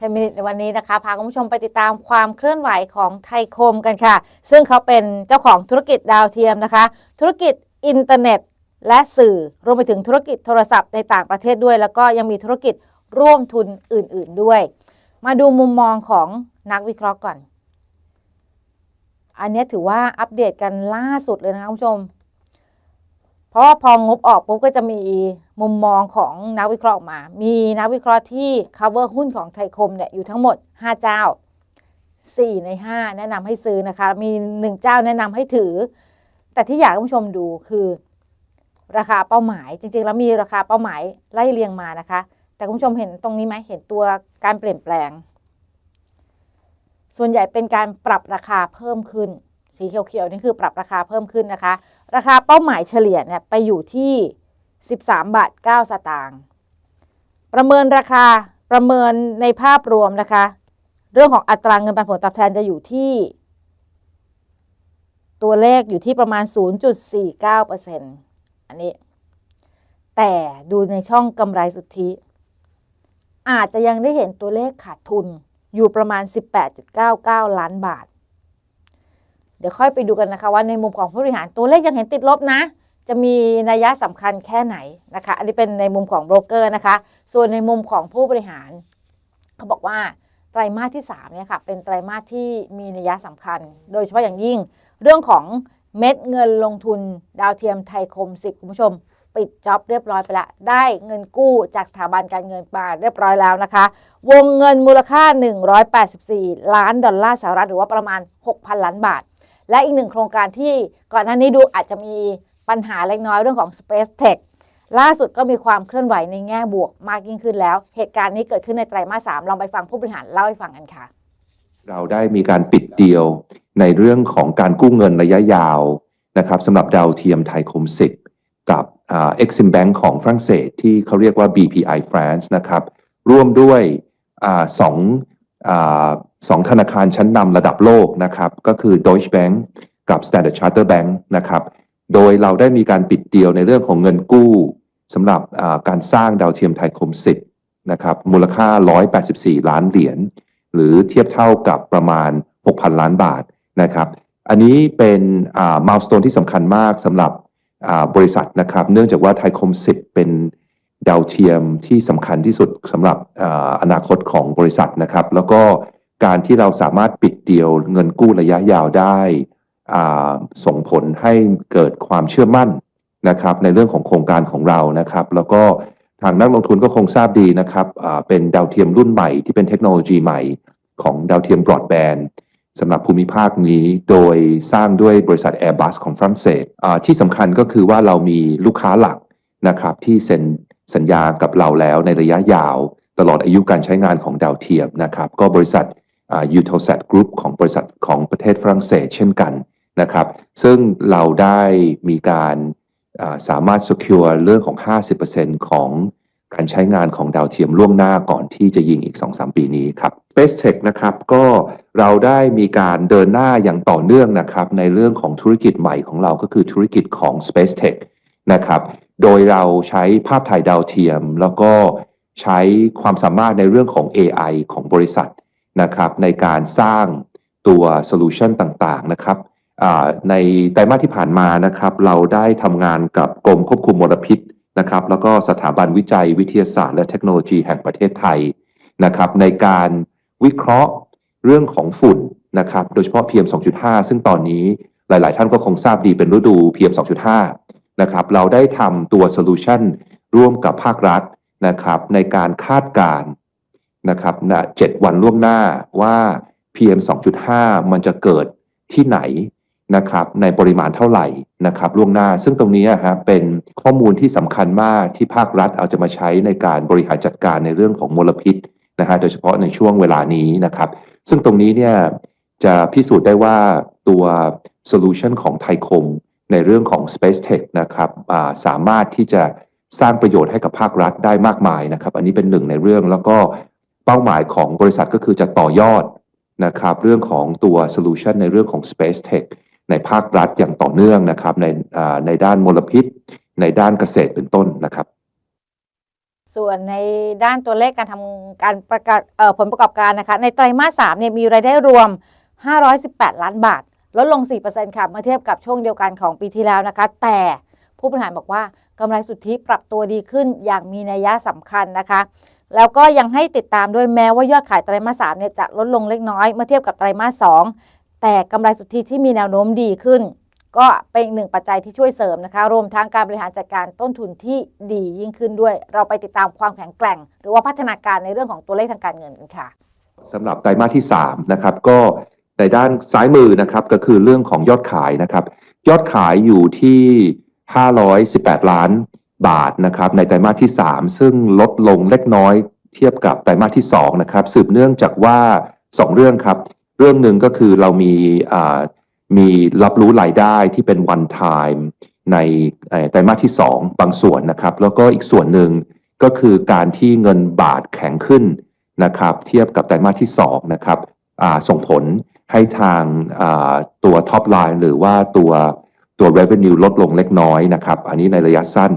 10 minutes ในวันนี้นะคะ พาคุณผู้ชมไปติดตามความเคลื่อนไหวของไทยคมกันค่ะ ซึ่งเขาเป็นเจ้าของธุรกิจดาวเทียมนะคะ ธุรกิจอินเทอร์เน็ต และสื่อรวมไปถึงธุรกิจโทรศัพท์ในต่างประเทศด้วย แล้วก็ยังมีธุรกิจร่วมทุนอื่น ๆด้วย มาดูมุมมองของนักวิเคราะห์ก่อน อันนี้ถือว่าอัปเดตกันล่าสุดเลยนะคะคุณผู้ชม เพราะว่าพองบออกปุ๊บก็จะมีมุมมองของนักวิเคราะห์ออกมา มีนักวิเคราะห์ที่ cover หุ้นของไทยคมเนี่ยอยู่ทั้งหมด 5 เจ้า 4 ใน 5 แนะนำให้ซื้อนะคะ มี 1 เจ้าแนะนำให้ถือ แต่ที่อยากให้คุณผู้ชมดูคือราคาเป้าหมายจริงๆ แล้วมีราคาเป้าหมายไล่เรียงมานะคะ แต่คุณผู้ชมเห็นตรงนี้ไหมเห็นตัวการเปลี่ยนแปลง ส่วนใหญ่เป็นการปรับราคาเพิ่มขึ้น สีเขียวๆนี่คือปรับราคาเพิ่มขึ้นนะคะ ราคาเป้าหมายเฉลี่ยเนี่ยไปอยู่ที่ 13 บาท 9 สตางค์ประเมินราคาประเมินในภาพรวมนะคะ เรื่องของอัตราเงินปันผลตอบแทนจะอยู่ที่ ตัวเลขอยู่ที่ประมาณ 0.49%อันนี้ แต่ดูในช่องกำไรสุทธิ อาจจะยังได้เห็นตัวเลขขาดทุนอยู่ประมาณ 18.99 ล้านบาท เดี๋ยวค่อยไปดูกันนะคะว่าในมุมของผู้บริหารตัวเลขยังเห็นติดลบนะ จะมีนัยยะสำคัญแค่ไหนนะคะ อันนี้เป็นในมุมของโบรกเกอร์นะคะ ส่วนในมุมของผู้บริหาร เขาบอกว่าไตรมาสที่3เนี่ยค่ะเป็นไตรมาสที่มีนัยยะสำคัญ โดยเฉพาะอย่างยิ่งเรื่องของเม็ดเงินลงทุนดาวเทียมไทยคม 10 คุณผู้ชม ปิดจ็อบเรียบร้อยไปละได้เงินกู้จากสถาบันการเงินมาเรียบร้อยแล้วนะคะ วงเงินมูลค่า 184 ล้านดอลลาร์สหรัฐหรือว่าประมาณ 6,000 ล้านบาท และอีกหนึ่งโครงการที่ก่อนหน้านี้ดูอาจจะมีปัญหาเล็กน้อยเรื่องของ Space Tech ล่าสุดก็มีความเคลื่อนไหวในแง่บวกมากยิ่งขึ้นแล้ว เหตุการณ์นี้เกิดขึ้นในไตรมาส3ลองไปฟังผู้บริหารเล่าให้ฟังกันค่ะ เราได้มีการปิดเดียวในเรื่องของการกู้เงินระยะยาวนะครับสำหรับดาวเทียมไทยคมสิกกับเอ่า Exim Bank ของฝรั่งเศสที่เขาเรียกว่า BPI France นะครับร่วมด้วยอสอง สองธนาคารชั้นนำระดับโลกนะครับ ก็คือ Deutsche Bank กับ Standard Charter Bank นะครับ โดยเราได้มีการปิดเดียวในเรื่องของเงินกู้สำหรับการสร้างดาวเทียมไทยคม 10 นะครับ มูลค่า 184 ล้านเหรียญ หรือเทียบเท่ากับประมาณ 6,000 ล้านบาทนะครับ อันนี้เป็นม l ลสโตนที่สำคัญมากสำหรับบริษัทนะครับ เนื่องจากว่าไทยคม 10 เป็น ดาวเทียมที่สำคัญที่สุดสำหรับอนาคตของบริษัทนะครับ แล้วก็การที่เราสามารถปิดเดียวเงินกู้ระยะยาวได้ส่งผลให้เกิดความเชื่อมั่นนะครับในเรื่องของโครงการของเรานะครับ แล้วก็ทางนักลงทุนก็คงทราบดีนะครับเป็นดาวเทียมรุ่นใหม่ที่เป็นเทคโนโลยีใหม่ของดาวเทียมบรอดแบนด์สำหรับภูมิภาคนี้โดยสร้างด้วยบริษัท Airbus ของฝรั่งเศสที่สำคัญก็คือว่าเรามีลูกค้าหลักนะครับที่เซ็น สัญญากับเราแล้วในระยะยาว ตลอดอายุการใช้งานของดาวเทียมนะครับก็บริษัทอ่า Eutelsat Group ของบริษัทของประเทศฝรั่งเศสเช่นกันนะครับซึ่งเราได้มีการาสามารถ secure เรื่องของ 50%ของการใช้งานของดาวเทียมล่วงหน้าก่อนที่จะยิงอีก 2-3 ปีนี้ครับ Space Tech นะครับก็เราได้มีการเดินหน้าอย่างต่อเนื่องนะครับในเรื่องของธุรกิจใหม่ของเราก็คือธุรกิจของ Space Tech นะครับ โดยเราใช้ภาพถ่ายดาวเทียม แล้วก็ใช้ความสามารถในเรื่องของ AI ของบริษัทนะครับในการสร้างตัวโซลูชันต่างๆนะครับในไตรมาสที่ผ่านมานะครับ เราได้ทำงานกับกรมควบคุมมลพิษนะครับ แล้วก็สถาบันวิจัยวิทยาศาสตร์ และเทคโนโลยีแห่งประเทศไทยนะครับ ในการวิเคราะห์เรื่องของฝุ่นนะครับ โดยเฉพาะ PM 2.5 ซึ่งตอนนี้หลาย ๆ ท่านก็คงทราบดีเป็นฤดู PM 2.5 นะครับเราได้ทำตัวโซลูชันร่วมกับภาครัฐนะครับในการคาดการณ์นะครับนะ7วันล่วงหน้าว่า PM 2.5 มันจะเกิดที่ไหนนะครับในปริมาณเท่าไหร่นะครับล่วงหน้า ซึ่งตรงนี้อะฮะเป็นข้อมูลที่สำคัญมากที่ภาครัฐเอาจะมาใช้ในการบริหารจัดการในเรื่องของมลพิษนะฮะโดยเฉพาะในช่วงเวลานี้นะครับ ซึ่งตรงนี้เนี่ยจะพิสูจน์ได้ว่าตัวโซลูชันของไทยคม ในเรื่องของ Space Tech นะครับสามารถที่จะสร้างประโยชน์ให้กับภาครัฐได้มากมายนะครับ อันนี้เป็นหนึ่งในเรื่องแล้วก็เป้าหมายของบริษัทก็คือจะต่อยอดนะครับเรื่องของตัวโซลูชันในเรื่องของ Space Tech ในภาครัฐอย่างต่อเนื่องนะครับในในด้านมลพิษ ในด้านเกษตรเป็นต้นนะครับ ส่วนในด้านตัวเลขการทำการประกาศผลประกอบการนะคะในไตรมาส3เนี่ยมีรายได้รวม 518 ล้านบาท ลดลง 4%ค่ะเมื่อเทียบกับช่วงเดียวกันของปีที่แล้วนะคะ แต่ผู้บริหารบอกว่ากำไรสุทธิปรับตัวดีขึ้นอย่างมีนัยยะสำคัญนะคะ แล้วก็ยังให้ติดตามด้วยแม้ว่ายอดขายไตรมาส3เนี่ยจะลดลงเล็กน้อยเมื่อเทียบกับไตรมาส2แต่กำไรสุทธิที่มีแนวโน้มดีขึ้น ก็เป็นอีกหนึ่งปัจจัยที่ช่วยเสริมนะคะ รวมทั้งการบริหารจัดการต้นทุนที่ดียิ่งขึ้นด้วย เราไปติดตามความแข็งแกร่ง หรือว่าพัฒนาการในเรื่องของตัวเลขทางการเงินกันค่ะสำหรับไตรมาสที่3นะครับก็ ในด้านซ้ายมือนะครับก็คือเรื่องของยอดขายนะครับ ยอดขายอยู่ที่ 518 ล้านบาทนะครับในไตรมาสที่ 3 ซึ่งลดลงเล็กน้อยเทียบกับไตรมาสที่2นะครับสืบเนื่องจากว่า 2 เรื่องครับ เรื่องหนึ่งก็คือเรามีมีรับรู้รายได้ที่เป็น one time ในไตรมาสที่ 2 บางส่วนนะครับ แล้วก็อีกส่วนหนึ่งก็คือการที่เงินบาทแข็งขึ้นนะครับ เทียบกับไตรมาสที่2นะครับส่งผล ให้ทางตัว top line หรือว่าตัวตัว revenue ลดลงเล็กน้อยนะครับ อันนี้ในระยะสั้น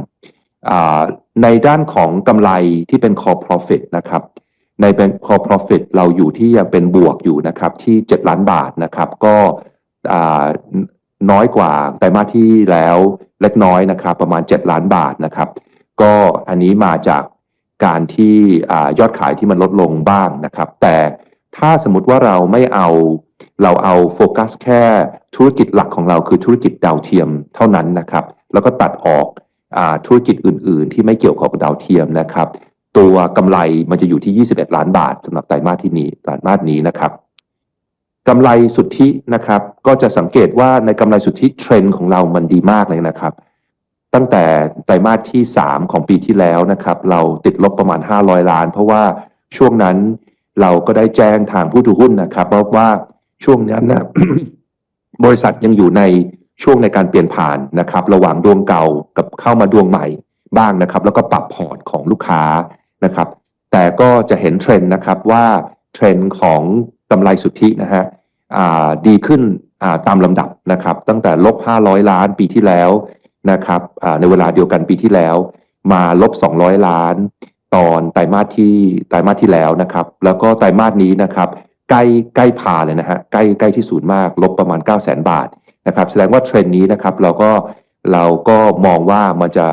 ในด้านของกำไรที่เป็น core profit นะครับ ในเป็น core profit เราอยู่ที่ยังเป็นบวกอยู่นะครับที่ 7 ล้านบาทนะครับ ก็น้อยกว่าไตรมาสที่แล้วเล็กน้อยนะครับ ประมาณ 7 ล้านบาทนะครับ ก็อันนี้มาจากการที่อยอดขายที่มันลดลงบ้างนะครับ แต่ ถ้าสมมติว่าเราไม่เอา เราเอาโฟกัสแค่ธุรกิจหลักของเราคือธุรกิจดาวเทียมเท่านั้นนะครับ แล้วก็ตัดออกอธุรกิจอื่น ๆ ที่ไม่เกี่ยวข้องกับดาวเทียมนะครับ ตัวกำไรมันจะอยู่ที่ 21 ล้านบาทสำหรับไตรมาสที่นี้ไตรมาสนี้นะครับกำไรสุทธินะครับ ก็จะสังเกตว่าในกำไรสุทธิเทรนด์ของเรามันดีมากเลยนะครับ ตั้งแต่ไตรมาสที่ 3 ของปีที่แล้วนะครับ เราติดลบประมาณ 500 ล้าน เพราะว่าช่วงนั้น เราก็ได้แจ้งทางผู้ถือหุ้นนะครับเพราะว่าช่วงนั้นนะบริษัทยังอยู่ในช่วงในการเปลี่ยนผ่านนะครับ ระหว่างดวงเก่ากับเข้ามาดวงใหม่บ้างนะครับ แล้วก็ปรับพอร์ตของลูกค้านะครับ แต่ก็จะเห็นเทรนด์นะครับว่าเทรนด์ของกำไรสุทธินะฮะดีขึ้นตามลำดับนะครับ ตั้งแต่ลบ 500 ล้านปีที่แล้วนะครับในเวลาเดียวกันปีที่แล้ว มาลบ 200 ล้าน ตอนไตรมาสที่ไตรมาสที่แล้วนะครับ แล้วก็ไตรมาสนี้นะครับใกล้ใกล้พาเลยนะฮะใกล้ใกล้ที่ศูนย์มาก ลบประมาณ 9 0 0 0 0 0บาทนะครับ แสดงว่าเทรนด์นี้นะครับเราก็เราก็มองว่ามันจะ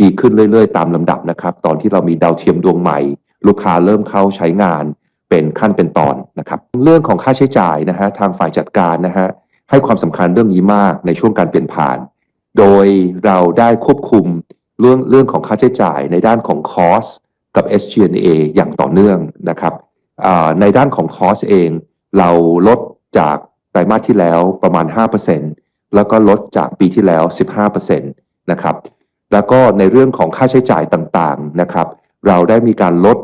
ดีขึ้นเรื่อยๆ ตามลำดับนะครับ ตอนที่เรามีดาวเทียมดวงใหม่ ลูกค้าเริ่มเข้าใช้งานเป็นขั้นเป็นตอนนะครับ เรื่องของค่าใช้จ่ายนะฮะทางฝ่ายจัดการนะฮะให้ความสำคัญเรื่องนี้มากในช่วงการเปลี่ยนผ่าน โดยเราได้ควบคุมเรื่องเรื่องของค่าใช้จ่ายในด้านของ cost กับ SG&A อย่างต่อเนื่องนะครับในด้านของ cost เอง เราลดจากไตรมาสที่แล้วประมาณ 5%แล้วก็ลดจากปีที่แล้ว 15%นะครับแล้วก็ในเรื่องของค่าใช้จ่ายต่างๆนะครับ เราได้มีการลด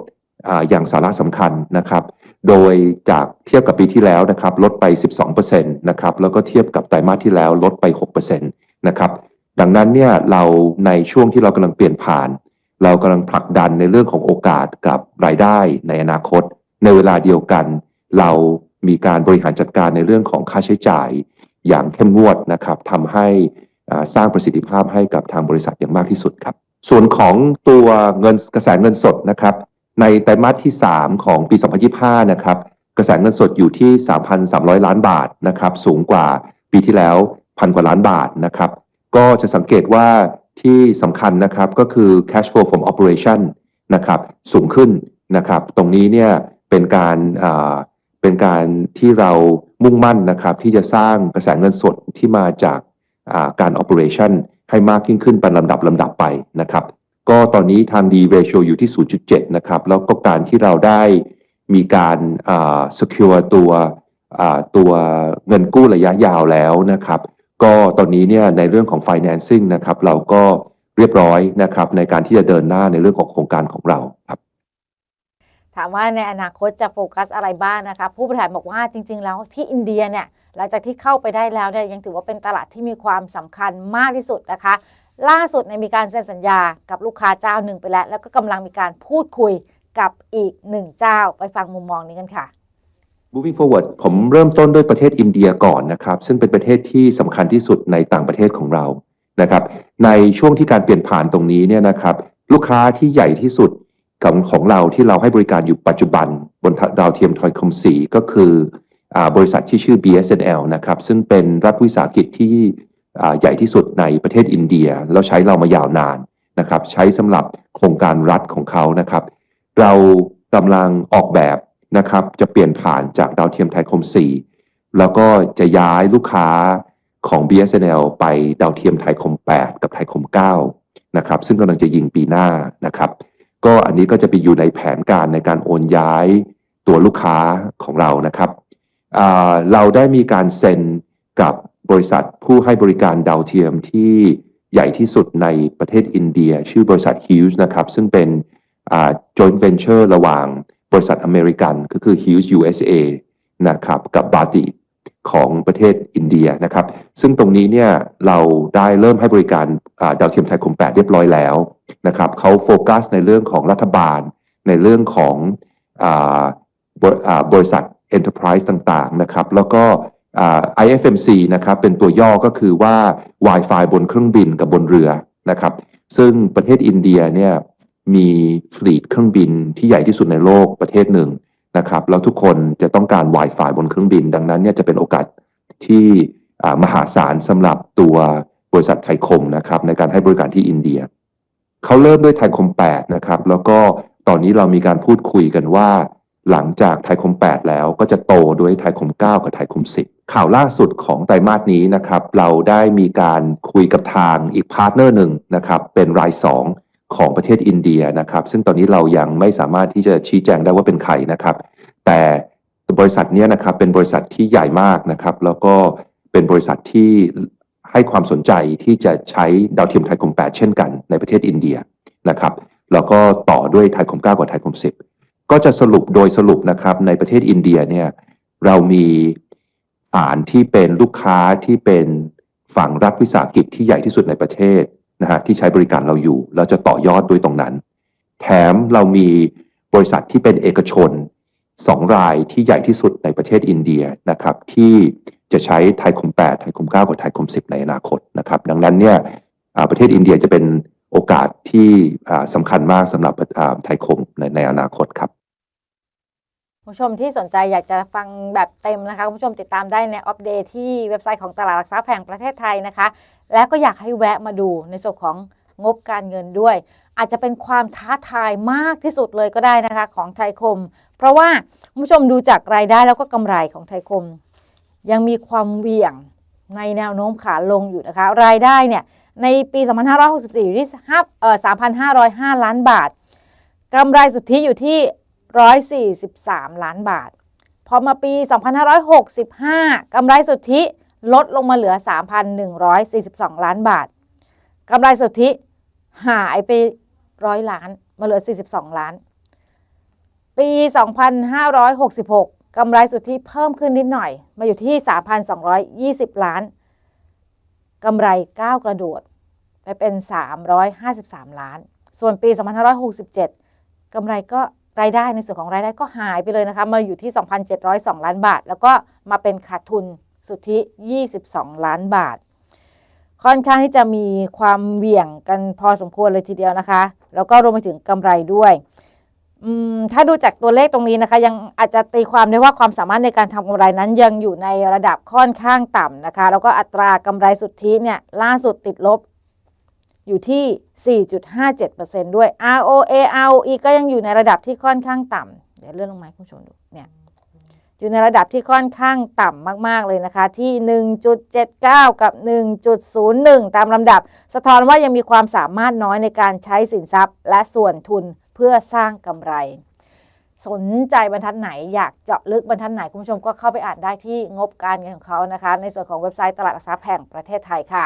ออย่างสาระสำคัญนะครับ โดยจากเทียบกับปีที่แล้วนะครับ ลดไป 12%นะครับแล้วก็เทียบกับไตรมาสที่แล้วลดไป 6%นะครับดังนั้นเนี่ยเราในช่วงที่เรากำลังเปลี่ยนผ่าน เรากำลังผลักดันในเรื่องของโอกาสกับรายได้ในอนาคต ในเวลาเดียวกัน เรามีการบริหารจัดการในเรื่องของค่าใช้จ่ายอย่างเข้มงวดนะครับทำให้สร้างประสิทธิภาพให้กับทางบริษัทอย่างมากที่สุดครับ ส่วนของตัวเงินกระแสเงินสดนะครับ ในไตรมาสที่ 3 ของปี 2025 นะครับ กระแสเงินสดอยู่ที่ 3,300 ล้านบาทนะครับ สูงกว่าปีที่แล้วพันกว่าล้านบาทนะครับ ก็จะสังเกตว่า ที่สำคัญนะครับก็คือ cash flow from operation นะครับสูงขึ้นนะครับ ตรงนี้เนี่ยเป็นการเป็นการที่เรามุ่งมั่นนะครับ ที่จะสร้างกระแสเงินสดที่มาจากาการ operation ให้มากยิ่งขึ้นเป็นลำดับลำดับไปนะครับ ก็ตอนนี้ทาง D ratio อยู่ที่ 0.7 นะครับ แล้วก็การที่เราได้มีการา secure ตัวตัวเงินกู้ระยะยาวแล้วนะครับ ก็ตอนนี้เนี่ยในเรื่องของ financing นะครับเราก็เรียบร้อยนะครับในการที่จะเดินหน้าในเรื่องของโครงการของเราครับถามว่าในอนาคตจะโฟกัสอะไรบ้างนะคะผู้บริหารบอกว่าจริง ๆ แล้วที่อินเดียเนี่ยหลังจากที่เข้าไปได้แล้วเนี่ยยังถือว่าเป็นตลาดที่มีความสำคัญมากที่สุดนะคะ ล่าสุดเนี่ยมีการเซ็นสัญญากับลูกค้าเจ้าหนึ่งไปแล้ว แล้วก็กำลังมีการพูดคุยกับอีกหนึ่งเจ้าไปฟังมุมมองนี้กันค่ะ Moving forward ผมเริ่มต้นด้วยประเทศอินเดียก่อนนะครับ ซึ่งเป็นประเทศที่สำคัญที่สุดในต่างประเทศของเรานะครับ ในช่วงที่การเปลี่ยนผ่านตรงนี้เนี่ยนะครับ ลูกค้าที่ใหญ่ที่สุดของของเราที่เราให้บริการอยู่ปัจจุบันบนดาวเทียมทอยคมสีก็คืออบริษัทที่ชื่อ BSNL นะครับ ซึ่งเป็นรัฐวิสาหกิจที่ใหญ่ที่สุดในประเทศอินเดีย แล้วใช้เรามายาวนานนะครับ ใช้สำหรับโครงการรัฐของเขานะครับ เรากำลังออกแบบ นะครับ จะเปลี่ยนผ่านจากดาวเทียมไทยคม 4 แล้วก็จะย้ายลูกค้าของ BSNL ไปดาวเทียมไทยคม 8 กับไทยคม 9 นะครับ ซึ่งกำลังจะยิงปีหน้านะครับ ก็อันนี้ก็จะไปอยู่ในแผนการในการโอนย้ายตัวลูกค้าของเรานะครับเราได้มีการเซ็นกับบริษัทผู้ให้บริการดาวเทียมที่ใหญ่ที่สุดในประเทศอินเดีย ชื่อบริษัท Hughes นะครับ ซึ่งเป็น joint venture ระหว่าง บริษัทอเมริกันก็คือ Hughes USA นะครับกับบาติของประเทศอินเดียนะครับ ซึ่งตรงนี้เนี่ยเราได้เริ่มให้บริการดาวเทียมไทยคม 8 เรียบร้อยแล้วนะครับเขาโฟกัสในเรื่องของรัฐบาล ในเรื่องของอบริอ่าบริษัท Enterprise ต่างๆนะครับ แล้วก็อ่า IFMC นะครับเป็นตัวย่อก็คือว่า Wi-Fi บนเครื่องบินกับบนเรือนะครับ ซึ่งประเทศอินเดียเนี่ย มีฟลีดเครื่องบินที่ใหญ่ที่สุดในโลกประเทศหนึ่งนะครับ แล้วทุกคนจะต้องการ Wi-Fi บนเครื่องบิน ดังนั้นเนี่ยจะเป็นโอกาสที่มหาศาลสำหรับตัวบริษัทไทยคมนะครับในการให้บริการที่อินเดีย เขาเริ่มด้วยไทยคม 8 นะครับ แล้วก็ตอนนี้เรามีการพูดคุยกันว่า หลังจากไทยคม 8 แล้วก็จะโตด้วยไทยคม 9 กับไทยคม 10 ข่าวล่าสุดของไตรมาสนี้นะครับ เราได้มีการคุยกับทางอีกพาร์ทเนอร์หนึ่งนะครับ เป็นราย 2 ของประเทศอินเดียนะครับ ซึ่งตอนนี้เรายังไม่สามารถที่จะชี้แจงได้ว่าเป็นใครนะครับ แต่บริษัทนี้นะครับเป็นบริษัทที่ใหญ่มากนะครับ แล้วก็เป็นบริษัทที่ให้ความสนใจที่จะใช้ดาวเทียมไทยคม 8 เช่นกันในประเทศอินเดียนะครับแล้วก็ต่อด้วยไทยคม 9 กับไทยคม 10 ก็จะสรุปโดยสรุปนะครับในประเทศอินเดียเนี่ยเรามีฐานที่เป็นลูกค้าที่เป็นฝั่งรัฐวิสาหกิจที่ใหญ่ที่สุดในประเทศ นะฮะที่ใช้บริการเราอยู่ เราจะต่อยอดด้วยตรงนั้น แถมเรามีบริษัทที่เป็นเอกชนสองรายที่ใหญ่ที่สุดในประเทศอินเดียนะครับ ที่จะใช้ไทยคม 8 ไทยคม 9 กับไทยคม 10 ในอนาคตนะครับ ดังนั้นเนี่ยประเทศอินเดียจะเป็นโอกาสที่สำคัญมากสำหรับไทยคมในในอนาคตครับ ผู้ชมที่สนใจอยากจะฟังแบบเต็มนะคะคุณผู้ชมติดตามได้ในอัปเดตที่เว็บไซต์ของตลาดหลักทรัพย์แห่งประเทศไทยนะคะ และก็อยากให้แวะมาดูในส่วนของงบการเงินด้วย อาจจะเป็นความท้าทายมากที่สุดเลยก็ได้นะคะของไทยคม เพราะว่าคุณผู้ชมดูจากรายได้แล้วก็กำไรของไทยคม ยังมีความเวี่ยงในแนวโน้มขาลงอยู่นะคะ รายได้เนี่ยในปี 2564 อยู่ที่5เอ่อ3,505 ล้านบาทกำไรสุทธิอยู่ที่ 143 ล้านบาท พอมาปี 2565 กำไรสุทธิลดลงมาเหลือ 3,142 ล้านบาท กำไรสุทธิหายไปร้อยล้าน มาเหลือ 42 ล้าน ปี 2566กำไรสุทธิเพิ่มขึ้นนิดหน่อย มาอยู่ที่ 3,220 ล้าน กำไรก้าวกระโดด ไปเป็น 353 ล้าน ส่วนปี 2567 กำไรก็ รายได้ในส่วนของรายได้ก็หายไปเลยนะคะ มาอยู่ที่ 2,702 ล้านบาท แล้วก็มาเป็นขาดทุนสุทธิ 22 ล้านบาท ค่อนข้างที่จะมีความเหวี่ยงกันพอสมควรเลยทีเดียวนะคะ แล้วก็รวมไปถึงกำไรด้วยถ้าดูจากตัวเลขตรงนี้นะคะ ยังอาจจะตีความได้ว่าความสามารถในการทำกำไรนั้นยังอยู่ในระดับค่อนข้างต่ำนะคะ แล้วก็อัตรากำไรสุทธิเนี่ยล่าสุดติดลบ อยู่ที่ 4.57%ด้วย ROA ROE ก็ยังอยู่ในระดับที่ค่อนข้างต่ำเดี๋ยวเลื่อนลงมาคุณผู้ชมดูเนี่ยอยู่ในระดับที่ค่อนข้างต่ำมาก ๆ เลยนะคะ ที่ 1.79 กับ 1.01 ตามลำดับ สะท้อนว่ายังมีความสามารถน้อยในการใช้สินทรัพย์ และส่วนทุนเพื่อสร้างกำไร สนใจบรรทัดไหนอยากเจาะลึกบรรทัดไหน คุณผู้ชมก็เข้าไปอ่านได้ที่งบการเงินของเขานะคะ ในส่วนของเว็บไซต์ตลาดหลักทรัพย์แห่งประเทศไทยค่ะ